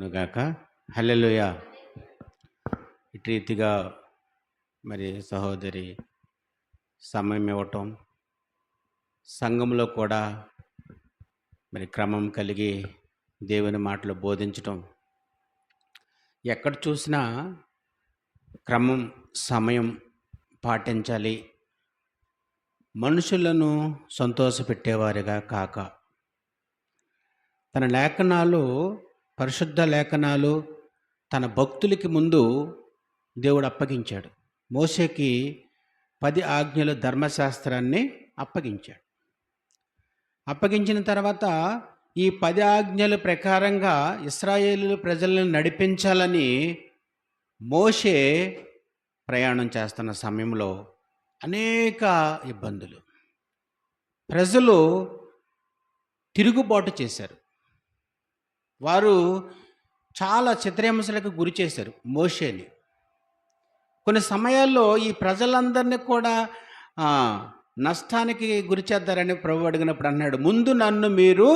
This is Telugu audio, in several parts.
కలుగునుగాక హల్లెలుయ. ఇటు రీతిగా మరి సహోదరి సమయం ఇవ్వటం సంఘంలో కూడా మరి క్రమం కలిగి దేవుని మాటలు బోధించటం. ఎక్కడ చూసినా క్రమం సమయం పాటించాలి. మనుషులను సంతోషపెట్టేవారిగా కాక. తన లేఖనాలు పరిశుద్ధ లేఖనాలు తన భక్తులకి ముందు దేవుడు అప్పగించాడు. మోసేకి పది ఆజ్ఞలు ధర్మశాస్త్రాన్ని అప్పగించాడు. అప్పగించిన తర్వాత ఈ పది ఆజ్ఞల ప్రకారంగా ఇస్రాయేలు ప్రజలను నడిపించాలని మోషే ప్రయాణం చేస్తున్న సమయంలో అనేక ఇబ్బందులు. ప్రజలు తిరుగుబాటు చేశారు. వారు చాలా చిత్రహింసలకు గురి చేశారు మోషేని. కొన్ని సమయాల్లో ఈ ప్రజలందరినీ కూడా నష్టానికి గురి చేద్దారని ప్రభు అడిగినప్పుడు అన్నాడు ముందు నన్ను మీరు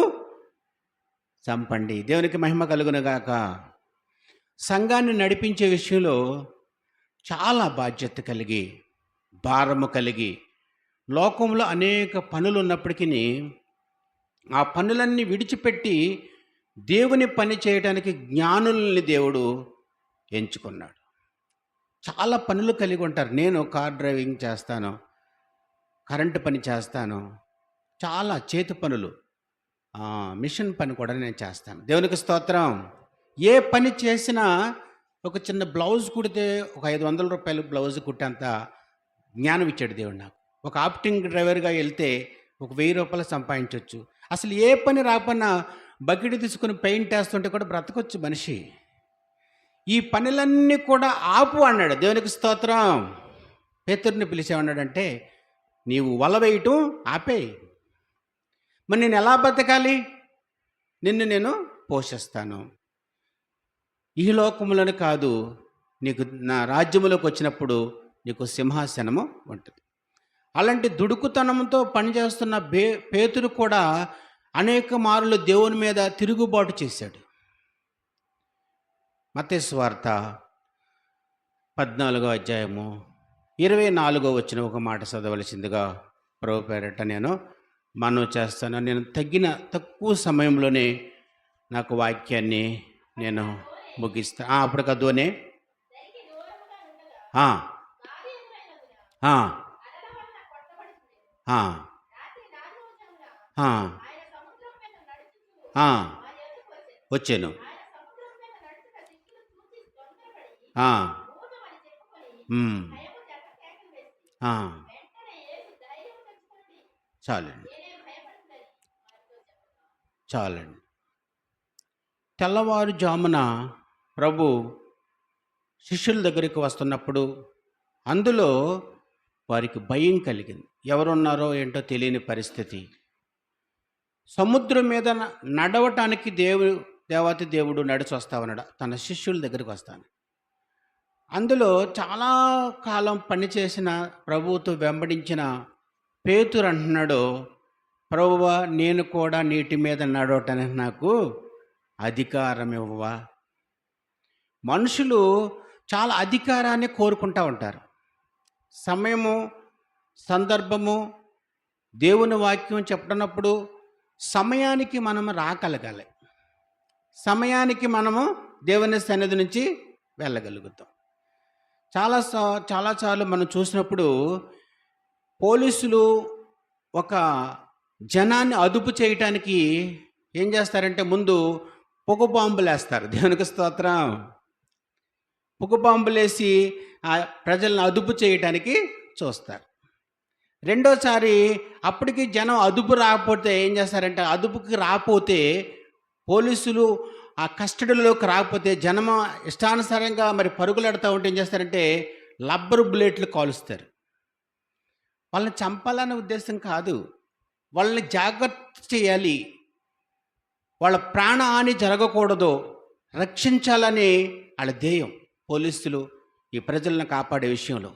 చంపండి దేవునికి మహిమ కలుగునుగాక సంఘాన్ని నడిపించే విషయంలో చాలా బాధ్యత కలిగి భారము కలిగి లోకంలో అనేక పనులు ఉన్నప్పటికీ ఆ పనులన్నీ విడిచిపెట్టి దేవుని పని చేయడానికి జ్ఞానుల్ని దేవుడు ఎంచుకున్నాడు. చాలా పనులు కలిగి ఉంటారు. నేను కార్ డ్రైవింగ్ చేస్తాను కరెంటు పని చేస్తాను చాలా చేతి పనులు మిషన్ పని కూడా నేను చేస్తాను. దేవునికి స్తోత్రం. ఏ పని చేసినా ఒక చిన్న బ్లౌజ్ కుడితే ఒక ఐదు వందల రూపాయలు బ్లౌజ్ కుట్టేంత జ్ఞానం ఇచ్చాడు దేవుడు నాకు. ఒక ఆప్టింగ్ డ్రైవర్గా వెళ్తే ఒక వెయ్యి రూపాయలు సంపాదించవచ్చు అసలు ఏ పని రాకపోయినా బకెట్ తీసుకుని పెయింట్ వేస్తుంటే కూడా బ్రతకొచ్చు మనిషి. ఈ పనులన్నీ కూడా ఆపు అన్నాడు. దేవునికి స్తోత్రం. పేతుర్ని పిలిచేమన్నాడంటే నీవు వల వేయటం ఆపేయి. మరి నేను ఎలా బతకాలి నిన్ను నేను పోషిస్తాను. ఈ లోకములను కాదు నీకు నా రాజ్యములోకి వచ్చినప్పుడు నీకు సింహాసనము ఉంటుంది. అలాంటి దుడుకుతనంతో పనిచేస్తున్న బే పేతురు కూడా అనేక మారులు దేవుని మీద తిరుగుబాటు చేశాడు. మతేశ్వార్త పద్నాలుగో అధ్యాయము ఇరవై నాలుగో వచ్చిన ఒక మాట చదవలసిందిగా ప్రభు పేరట నేను మనవి చేస్తాను. నేను తగ్గిన తక్కువ సమయంలోనే నాకు వాక్యాన్ని నేను ముగిస్తా. అప్పుడు కదోనే ఆ, ఆ, ఆ, వచ్చాను. చాలండి. చాలండి. తెల్లవారుజామున ప్రభు శిష్యుల దగ్గరికి వస్తున్నప్పుడు అందులో వారికి భయం కలిగింది. ఎవరున్నారో ఏంటో తెలియని పరిస్థితి. సముద్రం మీద నడవటానికి దేవుడు దేవతి దేవుడు నడిచి వస్తామన్నాడు తన శిష్యుల దగ్గరికి వస్తాను. అందులో చాలా కాలం పనిచేసిన ప్రభువుతో వెంబడించిన పేతురు అంటున్నాడు ప్రభువా నేను కూడా నీటి మీద నడవటానికి నాకు అధికారం ఇవ్వవా? మనుషులు చాలా అధికారాన్ని కోరుకుంటూ ఉంటారు. సమయము సందర్భము దేవుని వాక్యం చెప్పనప్పుడు సమయానికి మనము రాగలగాలి. సమయానికి మనము దేవుని సన్నిధి నుంచి వెళ్ళగలుగుతాం. చాలా సా- చాలాసార్లు మనం చూసినప్పుడు పోలీసులు ఒక జనాన్ని అదుపు చేయటానికి ఏం చేస్తారంటే ముందు పొగ బాంబులు వేస్తారు దేవునికి స్తోత్రం. పొగ బాంబులు వేసి ఆ ప్రజలను అదుపు చేయటానికి చూస్తారు. రెండోసారి అప్పటికి జనం అదుపు రాకపోతే ఏం చేస్తారంటే అదుపుకి రాకపోతే పోలీసులు ఆ కస్టడీలోకి రాకపోతే జనం ఇష్టానుసారంగా మరి పరుగులెడతా ఉంటే ఏం చేస్తారంటే లబ్బరు బుల్లెట్లు కాలుస్తారు. వాళ్ళని చంపాలనే ఉద్దేశం కాదు. వాళ్ళని జాగ్రత్త చేయాలి. వాళ్ళ ప్రాణ హాని జరగకూడదు. రక్షించాలని వాళ్ళ ధ్యేయం పోలీసులు ఈ ప్రజలను కాపాడే విషయంలో.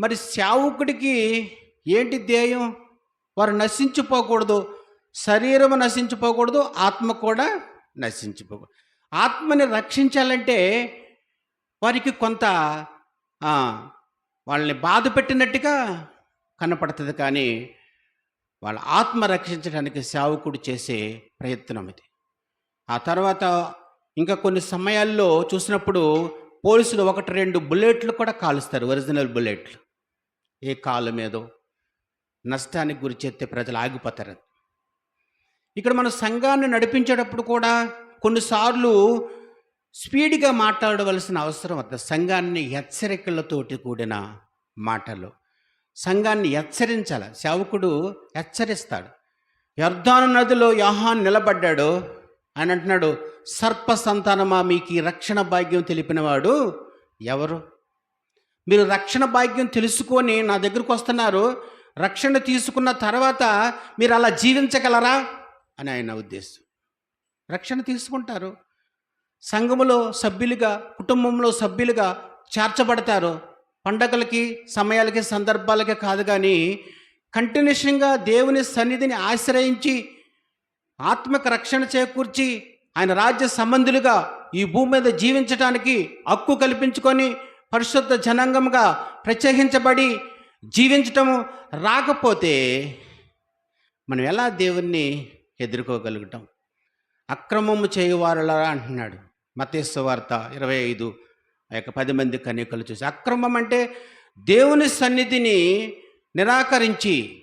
మరి సేవకుడికి ఏంటి ధ్యేయం? వారు నశించిపోకూడదు. శరీరము నశించిపోకూడదు ఆత్మ కూడా నశించిపోకూడదు. ఆత్మని రక్షించాలంటే వారికి కొంత వాళ్ళని బాధ పెట్టినట్టుగా కనపడుతుంది కానీ వాళ్ళ ఆత్మ రక్షించడానికి సేవకుడు చేసే ప్రయత్నం ఇది. ఆ తర్వాత ఇంకా కొన్ని సమయాల్లో చూసినప్పుడు పోలీసులు ఒకటి రెండు బుల్లెట్లు కూడా కాలుస్తారు ఒరిజినల్ బుల్లెట్లు. ఏ కాలు మీదో నష్టానికి గురి చేస్తే ప్రజలు ఆగిపోతారు. ఇక్కడ మన సంఘాన్ని నడిపించేటప్పుడు కూడా కొన్నిసార్లు స్పీడ్గా మాట్లాడవలసిన అవసరం వద్ద సంఘాన్ని హెచ్చరికలతోటి కూడిన మాటలు. సంఘాన్ని హెచ్చరించాల. సేవకుడు హెచ్చరిస్తాడు. యర్ధాను నదిలో యాహాన్ నిలబడ్డాడు. ఆయన అంటున్నాడు సర్ప సంతానమా మీకు ఈ రక్షణ భాగ్యం తెలిపినవాడు ఎవరు? మీరు రక్షణ భాగ్యం తెలుసుకొని నా దగ్గరకు వస్తున్నారు. రక్షణ తీసుకున్న తర్వాత మీరు అలా జీవించగలరా? అని ఆయన ఉద్దేశం రక్షణ తీసుకుంటారు. సంఘములో సభ్యులుగా కుటుంబంలో సభ్యులుగా చేర్చబడతారు. పండగలకి సమయాలకి సందర్భాలకి కాదు కానీ కంటిన్యూషన్గా దేవుని సన్నిధిని ఆశ్రయించి ఆత్మక రక్షణ చేకూర్చి ఆయన రాజ్య సంబంధులుగా ఈ భూమి మీద జీవించడానికి హక్కు కల్పించుకొని పరిశుద్ధ జనాంగంగా ప్రత్యేకించబడి జీవించటము రాకపోతే మనం ఎలా దేవుణ్ణి ఎదుర్కోగలుగుతాం? అక్రమము చేయువారులా అంటున్నాడు. మతేశ్వ వార్త ఇరవై ఐదు ఆ యొక్క పది మంది కన్యకలు చూసి అక్రమం అంటే దేవుని సన్నిధిని నిరాకరించి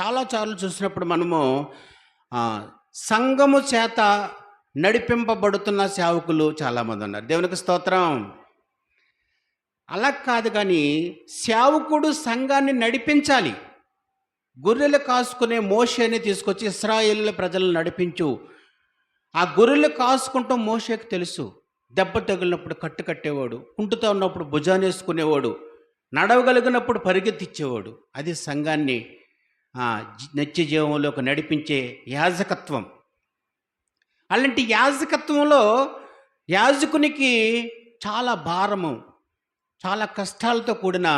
చాలాసార్లు చూసినప్పుడు మనము సంఘము చేత నడిపింపబడుతున్న సేవకులు చాలామంది ఉన్నారు. దేవునికి స్తోత్రం. అలా కాదు కానీ సేవకుడు సంఘాన్ని నడిపించాలి. గొర్రెలు కాసుకునే మోషేని తీసుకొచ్చి ఇస్రాయేల్ ప్రజలను నడిపించు. ఆ గొర్రెలు కాసుకుంటూ మోషేకి తెలుసు. దెబ్బ తగిలినప్పుడు కట్టు కట్టేవాడు కుంటుతో ఉన్నప్పుడు భుజాన్ని వేసుకునేవాడు నడవగలిగినప్పుడు పరిగెత్తిచ్చేవాడు. అది సంఘాన్ని నిత్య జీవంలోకి నడిపించే యాజకత్వం. అలాంటి యాజకత్వంలో యాజకునికి చాలా భారము. చాలా కష్టాలతో కూడిన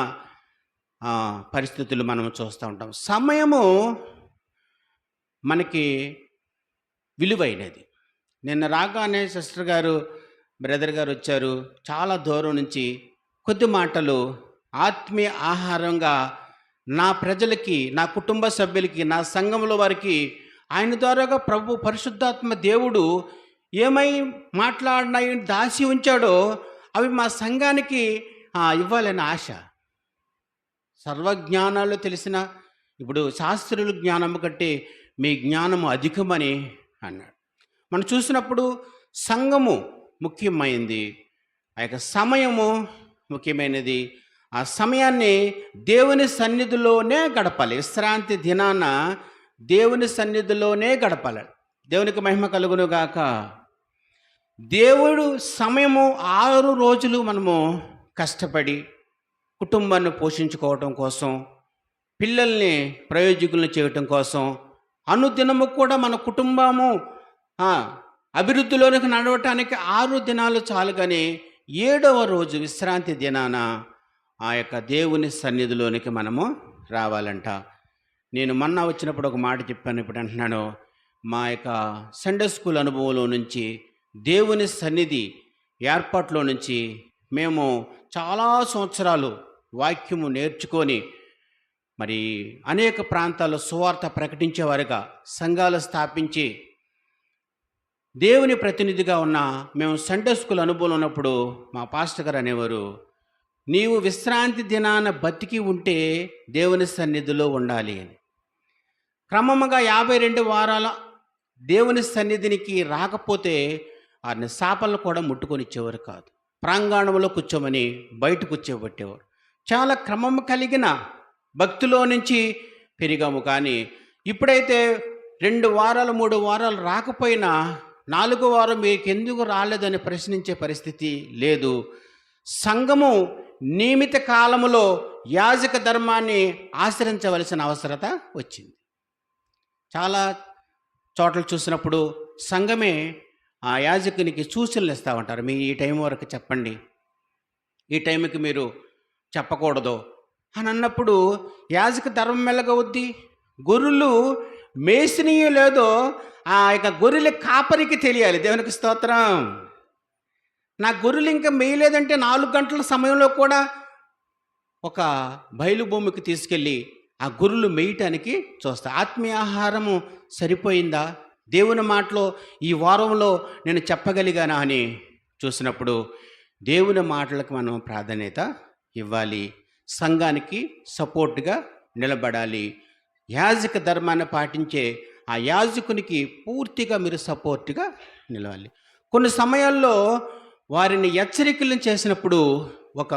పరిస్థితులు మనం చూస్తూ ఉంటాం. సమయము మనకి విలువైనది. నిన్న రాగానే సిస్టర్ గారు బ్రదర్ గారు వచ్చారు. చాలా దూరం నుంచి కొద్ది మాటలు ఆత్మీయ ఆహారంగా నా ప్రజలకి నా కుటుంబ సభ్యులకి నా సంఘంలో వారికి ఆయన ద్వారాగా ప్రభు పరిశుద్ధాత్మ దేవుడు ఏమై మాట్లాడినాయని దాసి ఉంచాడో అవి మా సంఘానికి ఇవ్వాలని ఆశ. సర్వజ్ఞానాలు తెలిసిన ఇప్పుడు శాస్త్రుల జ్ఞానము కంటే మీ జ్ఞానము అధికమని అన్నాడు. మనం చూసినప్పుడు సంఘము ముఖ్యమైంది. ఆ యొక్క సమయము ముఖ్యమైనది. ఆ సమయాన్ని దేవుని సన్నిధిలోనే గడపాలి. విశ్రాంతి దినాన దేవుని సన్నిధిలోనే గడపాలి. దేవునికి మహిమ కలుగునుగాక దేవుడు సమయము ఆరు రోజులు మనము కష్టపడి కుటుంబాన్ని పోషించుకోవటం కోసం పిల్లల్ని ప్రయోజకులను చేయటం కోసం అనుదినము కూడా మన కుటుంబము అభివృద్ధిలోనికి నడవటానికి ఆరు దినాలు చాలు కానీ ఏడవ రోజు విశ్రాంతి దినాన ఆ యొక్క దేవుని సన్నిధిలోనికి మనము రావాలంట. నేను మొన్న వచ్చినప్పుడు ఒక మాట చెప్పాను ఇప్పుడు అంటున్నాను మా యొక్క సండే స్కూల్ అనుభవంలో నుంచి దేవుని సన్నిధి ఏర్పాట్లో నుంచి మేము చాలా సంవత్సరాలు వాక్యము నేర్చుకొని మరి అనేక ప్రాంతాల్లో సువార్త ప్రకటించేవారుగా సంఘాలు స్థాపించి దేవుని ప్రతినిధిగా ఉన్న మేము సండే స్కూల్ అనుభవం ఉన్నప్పుడు మా పాస్టర్ గారు అనేవారు నీవు విశ్రాంతి దినాన బతికి ఉంటే దేవుని సన్నిధిలో ఉండాలి అని. క్రమంగా యాభై రెండు వారాల దేవుని సన్నిధినికి రాకపోతే వారిని శాపలను కూడా ముట్టుకొని ఇచ్చేవారు కాదు. ప్రాంగణంలో కూర్చోమని బయట కూర్చోబెట్టేవారు చాలా క్రమం కలిగిన భక్తిలో నుంచి పెరిగాము కానీ ఇప్పుడైతే రెండు వారాలు మూడు వారాలు రాకపోయినా నాలుగో వారం మీకు ఎందుకు రాలేదని ప్రశ్నించే పరిస్థితి లేదు. సంఘము నియమిత కాలములో యాజక ధర్మాన్ని ఆచరించవలసిన అవసరత వచ్చింది. చాలా చోట్ల చూసినప్పుడు సంఘమే ఆ యాజకునికి సూచనలు ఇస్తూ ఉంటారు మీ ఈ టైం వరకు చెప్పండి. ఈ టైంకి మీరు చెప్పకూడదు అని అన్నప్పుడు యాజక ధర్మం మెల్లగవుద్ది గొర్రెలు మేసినయో లేదో ఆ యొక్క గొర్రెల కాపరికి తెలియాలి. దేవునికి స్తోత్రం. నా గొర్రెలు ఇంకా మేయలేదంటే నాలుగు గంటల సమయంలో కూడా ఒక బయలు భూమికి తీసుకెళ్ళి ఆ గొర్రెలు మేయటానికి చూస్తా. ఆత్మీయ ఆహారము సరిపోయిందా? దేవుని మాటలో ఈ వారంలో నేను చెప్పగలిగానా అని చూసినప్పుడు దేవుని మాటలకు మనం ప్రాధాన్యత ఇవ్వాలి. సంఘానికి సపోర్ట్గా నిలబడాలి. యాజక ధర్మాన్ని పాటించే ఆ యాజకునికి పూర్తిగా మీరు సపోర్ట్గా నిలవాలి. కొన్ని సమయాల్లో వారిని హెచ్చరికలు చేసినప్పుడు ఒక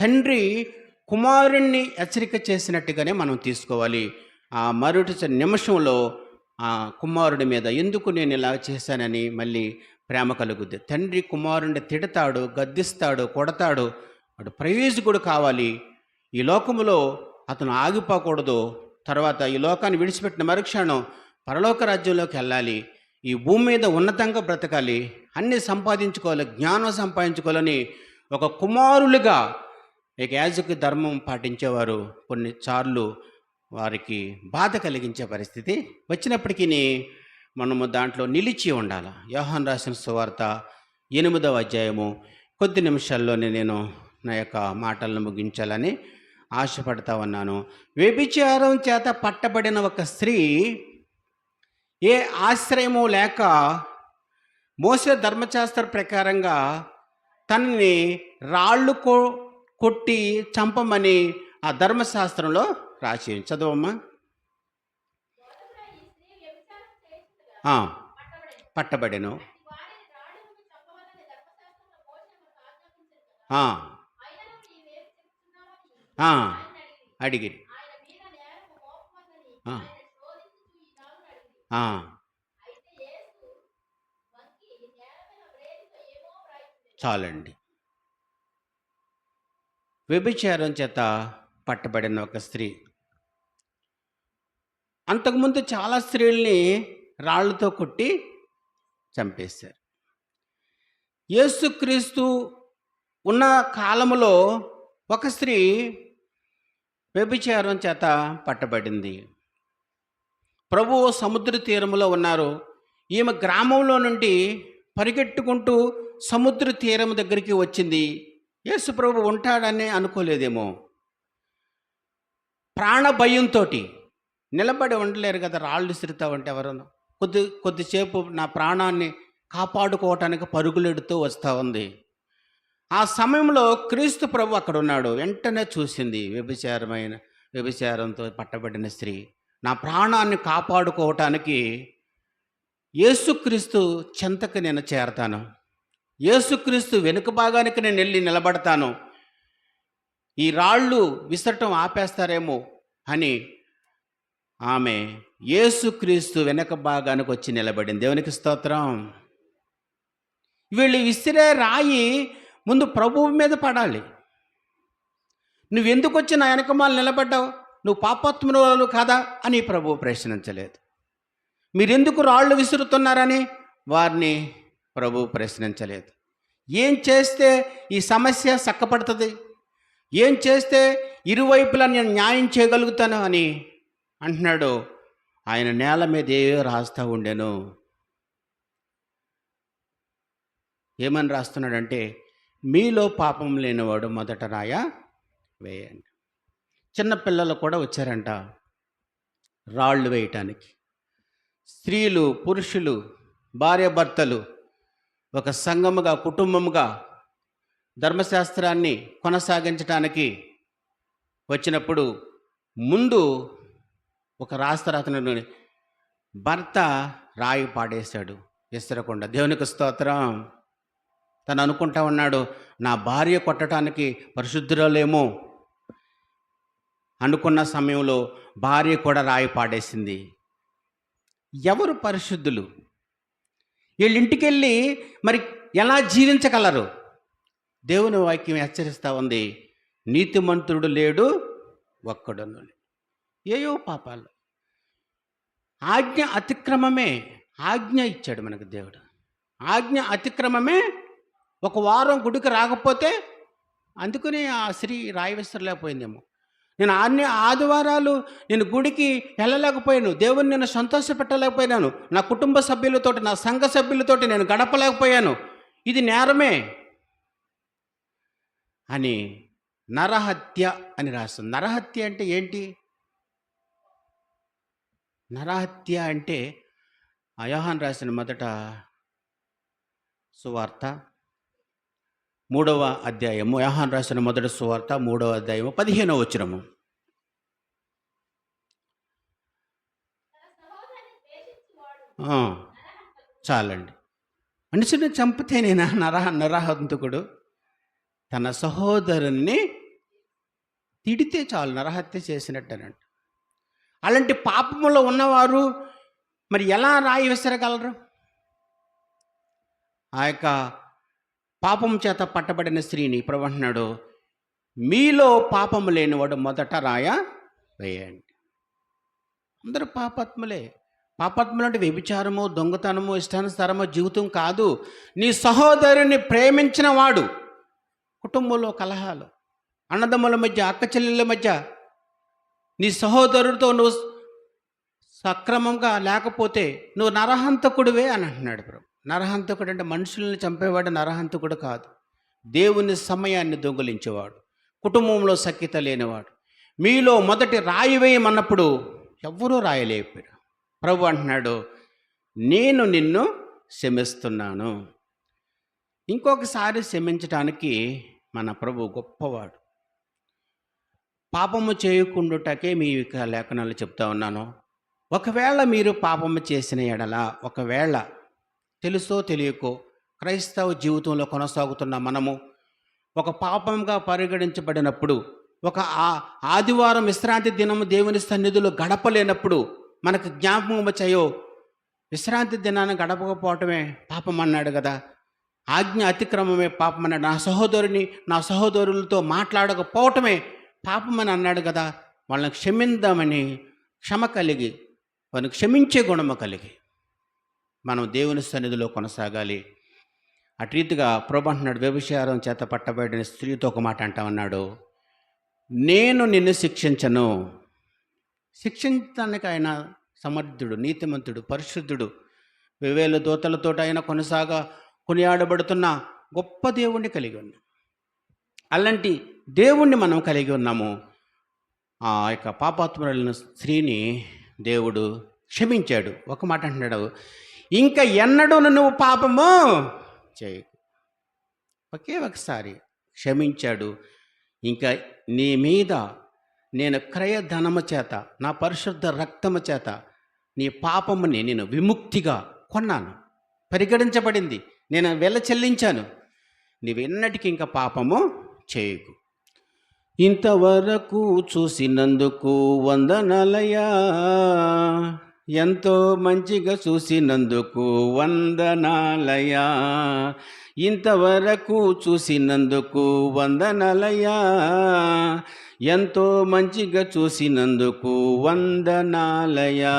తండ్రి కుమారుణ్ణి హెచ్చరిక చేసినట్టుగానే మనం తీసుకోవాలి. ఆ మరుటి నిమిషంలో ఆ కుమారుడి మీద ఎందుకు నేను ఇలా చేశానని మళ్ళీ ప్రేమ కలుగుద్ది. తండ్రి కుమారుడిని తిడతాడు గద్దిస్తాడు కొడతాడు. వాడు ప్రయోజకుడు కావాలి. ఈ లోకములో అతను ఆగిపోకూడదు. తర్వాత ఈ లోకాన్ని విడిచిపెట్టిన మరుక్షణం పరలోక రాజ్యంలోకి వెళ్ళాలి. ఈ భూమి మీద ఉన్నతంగా బ్రతకాలి. అన్నీ సంపాదించుకోవాలి జ్ఞానం సంపాదించుకోవాలని ఒక కుమారులుగా ఇక యాజకు ధర్మం పాటించేవారు కొన్నిసార్లు వారికి బాధ కలిగించే పరిస్థితి వచ్చినప్పటికీ మనము దాంట్లో నిలిచి ఉండాలి? యోహన్ రాసిన సువార్త ఎనిమిదవ అధ్యాయము. కొద్ది నిమిషాల్లోనే నేను నా యొక్క మాటలను ముగించాలని ఆశపడతా ఉన్నాను. వ్యభిచారం చేత పట్టబడిన ఒక స్త్రీ ఏ ఆశ్రయము లేక మోసే ధర్మశాస్త్ర ప్రకారంగా తనని రాళ్ళు కొట్టి చంపమని ఆ ధర్మశాస్త్రంలో రాసి చదవమ్మా. పట్టబడెను. అడిగి చాలండి. వ్యభిచారం చేత పట్టబడిన ఒక స్త్రీ అంతకుముందు చాలా స్త్రీల్ని రాళ్ళతో కొట్టి చంపేశారు. యేసుక్రీస్తు ఉన్న కాలంలో ఒక స్త్రీ వ్యభిచారం చేత పట్టబడింది. ప్రభువు సముద్ర తీరములో ఉన్నారు. ఈమె గ్రామంలో నుండి పరిగెట్టుకుంటూ సముద్ర తీరం దగ్గరికి వచ్చింది. యేసు ప్రభు ఉంటాడని అనుకోలేదేమో. ప్రాణ భయంతో నిలబడి ఉండలేరు కదా రాళ్ళు విసురుతా ఉంటే ఎవరన్నా. కొద్ది కొద్దిసేపు నా ప్రాణాన్ని కాపాడుకోవటానికి పరుగులెడుతూ వస్తూ ఉంది. ఆ సమయంలో క్రీస్తు ప్రభు అక్కడ ఉన్నాడు వెంటనే చూసింది వ్యభిచారమైన వ్యభిచారంతో పట్టబడిన స్త్రీ. నా ప్రాణాన్ని కాపాడుకోవటానికి యేసుక్రీస్తు చెంతకు నేను చేరతాను. యేసుక్రీస్తు వెనుక భాగానికి నేను వెళ్ళి నిలబడతాను. ఈ రాళ్ళు విసరటం ఆపేస్తారేమో అని ఆమె యేసుక్రీస్తు వెనక భాగానికి వచ్చి నిలబడింది. దేవునికి స్తోత్రం. వీళ్ళు విసిరే రాయి ముందు ప్రభువు మీద పడాలి. నువ్వెందుకు వచ్చి నా వెనకమాల నిలబడ్డావు? నువ్వు పాపాత్ములు కాదా? అని ప్రభువు ప్రశ్నించలేదు. మీరెందుకు రాళ్ళు విసురుతున్నారని? వారిని ప్రభువు ప్రశ్నించలేదు. ఏం చేస్తే ఈ సమస్య చక్కపడుతుంది? ఏం చేస్తే ఇరువైపులా నేను న్యాయం చేయగలుగుతాను అని అంటున్నాడు ఆయన నేల మీద ఏవో రాస్తూ ఉండెను? ఏమని రాస్తున్నాడంటే మీలో పాపం లేనివాడు మొదట రాయ వేయండి. చిన్నపిల్లలు కూడా వచ్చారంట రాళ్ళు వేయటానికి. స్త్రీలు పురుషులు భార్యాభర్తలు ఒక సంఘముగా కుటుంబముగా ధర్మశాస్త్రాన్ని కొనసాగించడానికి వచ్చినప్పుడు ముందు ఒక రాస్తరాతను భర్త రాయి పాడేశాడు విసరకుండా. దేవునికి స్తోత్రం. తను అనుకుంటా ఉన్నాడు నా భార్య కొట్టడానికి పరిశుద్ధురాలేమో. అనుకున్న సమయంలో భార్య కూడా రాయి పాడేసింది. ఎవరు పరిశుద్ధులు? వీళ్ళ ఇంటికి వెళ్ళి మరి ఎలా జీవించగలరు? దేవుని వాక్యం హెచ్చరిస్తూ ఉంది నీతిమంతుడు లేడు ఒక్కడను ఏయో పాపాలు. ఆజ్ఞ అతిక్రమమే ఆజ్ఞ ఇచ్చాడు మనకు దేవుడు. ఆజ్ఞ అతిక్రమమే ఒక వారం గుడికి రాకపోతే అందుకని ఆ స్త్రీ రాయవేసరలేకపోయిందేమో. నేను అన్ని ఆదివారాలు నేను గుడికి వెళ్ళలేకపోయాను దేవుని నేను సంతోషపెట్టలేకపోయినాను నా కుటుంబ సభ్యులతోటి నా సంఘ సభ్యులతోటి నేను గడపలేకపోయాను. ఇది నేరమే. అని నరహత్య అని రాస్తుంది. నరహత్య అంటే ఏంటి? నరహత్య అంటే అయోహాన్ రాసిన మొదట సువార్త మూడవ అధ్యాయము. యోహాన్ రాసిన మొదటి సువార్త మూడవ అధ్యాయము పదిహేనవ వచ్చినము చాలండి. మనిషిని చంపితేనేనా నరహ నరహంతకుడు. తన సహోదరుని తిడితే చాలు నరహత్య చేసినట్టనండి అలాంటి పాపములో ఉన్నవారు మరి ఎలా రాయి విసరగలరు? ఆ యొక్క పాపం చేత పట్టబడిన స్త్రీని ప్రభు మీలో పాపము లేనివాడు మొదట రాయ వేయండి. అందరూ పాపాత్ములే. పాపాత్ములు అంటే వ్యభిచారము దొంగతనము ఇష్టానుసారము జీవితం కాదు. నీ సహోదరుని ప్రేమించిన వాడు కుటుంబంలో కలహాలు అన్నదమ్ముల మధ్య అక్క చెల్లెళ్ళ మధ్య నీ సహోదరుడితో నువ్వు సక్రమంగా లేకపోతే నువ్వు నరహంతకుడివే అని అంటున్నాడు ప్రభు. నరహంతకుడు అంటే మనుషుల్ని చంపేవాడు నరహంతకుడు కాదు. దేవుని సమయాన్ని దొంగిలించేవాడు. కుటుంబంలో సఖ్యత లేనివాడు. మీలో మొదటి రాయి వేయమన్నప్పుడు ఎవ్వరూ రాయలేపారు ప్రభు అంటున్నాడు నేను నిన్ను క్షమిస్తున్నాను. ఇంకొకసారి క్షమించటానికి మన ప్రభు గొప్పవాడు. పాపము చేయకుండుటకే మీ యొక్క లేఖనాలు చెప్తా ఉన్నాను. ఒకవేళ మీరు పాపము చేసిన ఎడల ఒకవేళ తెలుసో తెలియకో క్రైస్తవ జీవితంలో కొనసాగుతున్న మనము ఒక పాపంగా పరిగణించబడినప్పుడు ఒక ఆ- ఆదివారం విశ్రాంతి దినము దేవుని సన్నిధిలో గడపలేనప్పుడు మనకు జ్ఞాపకం వచ్చాయో విశ్రాంతి దినాన్ని గడపకపోవటమే పాపం అన్నాడు కదా. ఆజ్ఞ అతిక్రమమే పాపం అన్నాడు. నా సహోదరుని నా సహోదరులతో మాట్లాడకపోవటమే పాపం అని అన్నాడు కదా వాళ్ళని క్షమిందామని క్షమ కలిగి వారిని క్షమించే గుణము కలిగి మనం దేవుని సన్నిధిలో కొనసాగాలి. అటు రీతిగా ప్రభు అంటున్నాడు వ్యభిచారం చేత పట్టబడిన స్త్రీతో ఒక మాట అంటామన్నాడు నేను నిన్ను శిక్షించను. శిక్షించడానికి ఆయన సమర్థుడు నీతిమంతుడు పరిశుద్ధుడు. వివేల దూతలతో ఆయన కొనసాగా కొనియాడబడుతున్న గొప్ప దేవుణ్ణి కలిగి ఉన్నాడు. అలాంటి దేవుణ్ణి మనం కలిగి ఉన్నాము. ఆ యొక్క పాపాత్మురాలిన స్త్రీని దేవుడు క్షమించాడు. ఒక మాట అంటున్నాడు. ఇంకా ఎన్నడూ నువ్వు పాపము చేయి. ఒకే ఒకసారి క్షమించాడు. ఇంకా నీ మీద నేను క్రయధనము చేత నా పరిశుద్ధ రక్తము చేత నీ పాపముని నేను విముక్తిగా కొన్నాను. పరిగణించబడింది. నేను వెల చెల్లించాను. నీవెన్నటికీ ఇంకా పాపము చేయకు. ఇంతవరకు చూసినందుకు వందనాలయ్యా. ఎంతో మంచిగా చూసినందుకు వందనాలయ్యా. ఇంతవరకు చూసినందుకు వందనాలయ్యా. ఎంతో మంచిగా చూసినందుకు వందనాలయ్యా.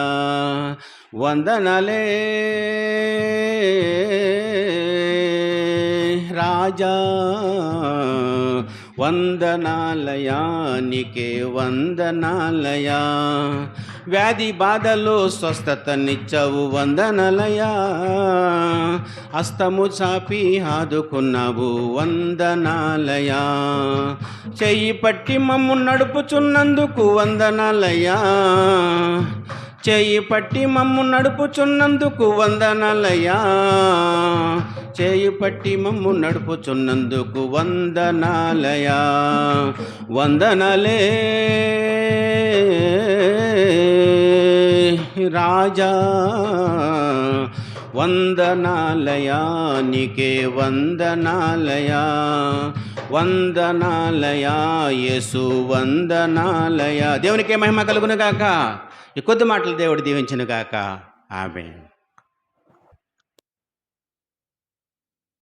వందనాలే. రాజా. వందనాలయానికే వందనాలయా. వ్యాధి బాధలో స్వస్థతనిచ్చవు వందనలయా. హస్తము చాపి ఆదుకున్నావు వందనాలయా. చెయ్యి పట్టి మమ్ము నడుపుచున్నందుకు వందనాలయా. చేయి పట్టి మమ్ము నడుపుచున్నందుకు వందనాలయ్యా. చేయి పట్టి మమ్ము నడుపుచున్నందుకు వందనాలయా వందనలే. రాజా వందనాలయా నీకే వందనాలయా వందనాలయా యేసు వందనాలయా దేవునికే మహిమ కలుగును గాక ఈ కొద్ది మాటలు దేవుడు దీవించును గాక ఆమె